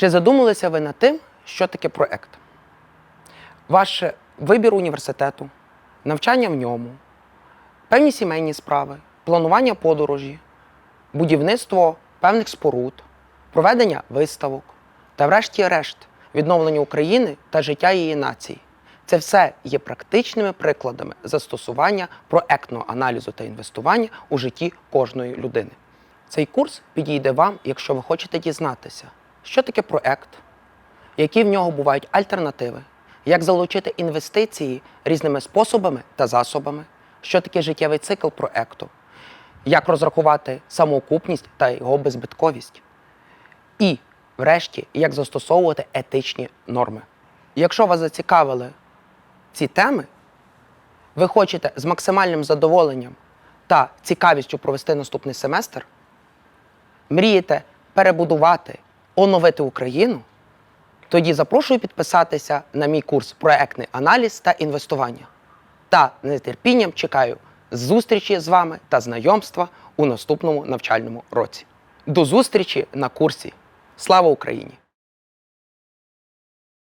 Чи задумалися ви над тим, що таке проект? Ваш вибір університету, навчання в ньому, певні сімейні справи, планування подорожі, будівництво певних споруд, проведення виставок та, врешті-решт, відновлення України та життя її нації. Це все є практичними прикладами застосування проектного аналізу та інвестування у житті кожної людини. Цей курс підійде вам, якщо ви хочете дізнатися, що таке проект, які в нього бувають альтернативи, як залучити інвестиції різними способами та засобами, що таке життєвий цикл проекту, як розрахувати самоокупність та його беззбитковість, і, врешті, як застосовувати етичні норми. Якщо вас зацікавили ці теми, ви хочете з максимальним задоволенням та цікавістю провести наступний семестр, мрієте перебудувати, оновити Україну, тоді запрошую підписатися на мій курс Проектний аналіз та інвестування. Та нетерпінням чекаю зустрічі з вами та знайомства у наступному навчальному році. До зустрічі на курсі. Слава Україні!